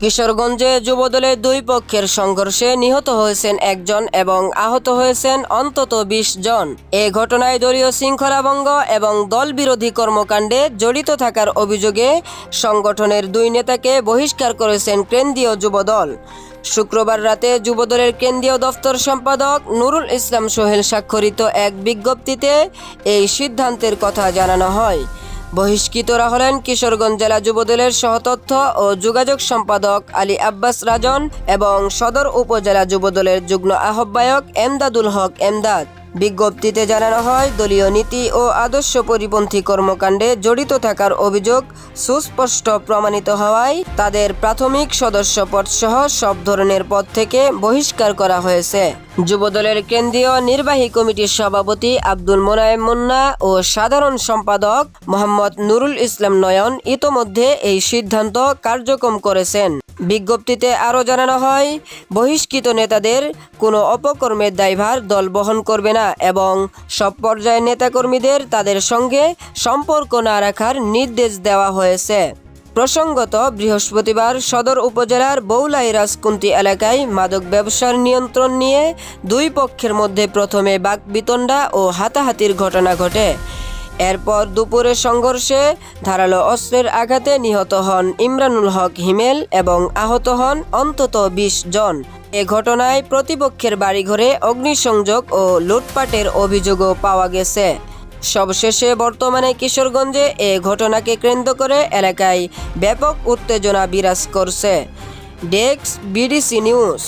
কিশোরগঞ্জে যুবদলের দুই পক্ষের সংঘর্ষে নিহত হয়েছেন একজন এবং আহত হয়েছেন অন্তত বিশ জন। এ ঘটনায় দলীয় শৃঙ্খলাভঙ্গ এবং দল বিরোধী কর্মকাণ্ডে জড়িত থাকার অভিযোগে সংগঠনের দুই নেতাকে বহিষ্কার করেছেন কেন্দ্রীয় যুবদল। শুক্রবার রাতে যুবদলের কেন্দ্রীয় দফতর সম্পাদক নুরুল ইসলাম সোহেল স্বাক্ষরিত এক বিজ্ঞপ্তিতে এই সিদ্ধান্তের কথা জানানো হয়। বহিষ্কৃতরা হলেন কিশোরগঞ্জ জেলা যুবদলের সহতথ্য ও যোগাযোগ সম্পাদক আলী আব্বাস রাজন এবং সদর উপজেলা যুবদলের যুগ্ম আহ্বায়ক এমদাদুল হক এমদাদ। বিজ্ঞপ্তিতে জানানো হয়, দলীয় নীতি ও আদর্শ পরিপন্থী কর্মকাণ্ডে জড়িত থাকার অভিযোগ সুস্পষ্ট প্রমাণিত হওয়ায় তাদের প্রাথমিক সদস্য পদ সহ সব ধরনের পদ থেকে বহিষ্কার করা হয়েছে। যুবদলের কেন্দ্রীয় নির্বাহী কমিটির সভাপতি আব্দুল মোনায়েম মুন্না ও সাধারণ সম্পাদক মোহাম্মদ নুরুল ইসলাম নয়ন ইতোমধ্যে এই সিদ্ধান্ত কার্যক্রম করেছেন। বিজ্ঞপ্তিতে আরও জানানো হয়, বহিষ্কৃত নেতাদের কোনো অপকর্মের দায়ভার দল বহন করবে না এবং সব পর্যায়ের নেতাকর্মীদের তাদের সঙ্গে সম্পর্ক না রাখার নির্দেশ দেওয়া হয়েছে। প্রসঙ্গত, বৃহস্পতিবার সদর উপজেলার বৌলাই রাজকুন্তি এলাকায় মাদক ব্যবসার নিয়ন্ত্রণ নিয়ে দুই পক্ষের মধ্যে প্রথমে বাকবিতণ্ডা ও হাতাহাতির ঘটনা ঘটে। এরপর দুপুরে সংঘর্ষে ধারালো অস্ত্রের আঘাতে নিহত হন ইমরানুল হক হিমেল এবং আহত হন অন্তত বিশ জন। এ ঘটনায় প্রতিপক্ষের বাড়িঘরে অগ্নিসংযোগ ও লুটপাটের অভিযোগও পাওয়া গেছে। সবশেষে বর্তমানে কিশোরগঞ্জে এ ঘটনাকে কেন্দ্র করে এলাকায় ব্যাপক উত্তেজনা বিরাজ করছে। Desk BDC news.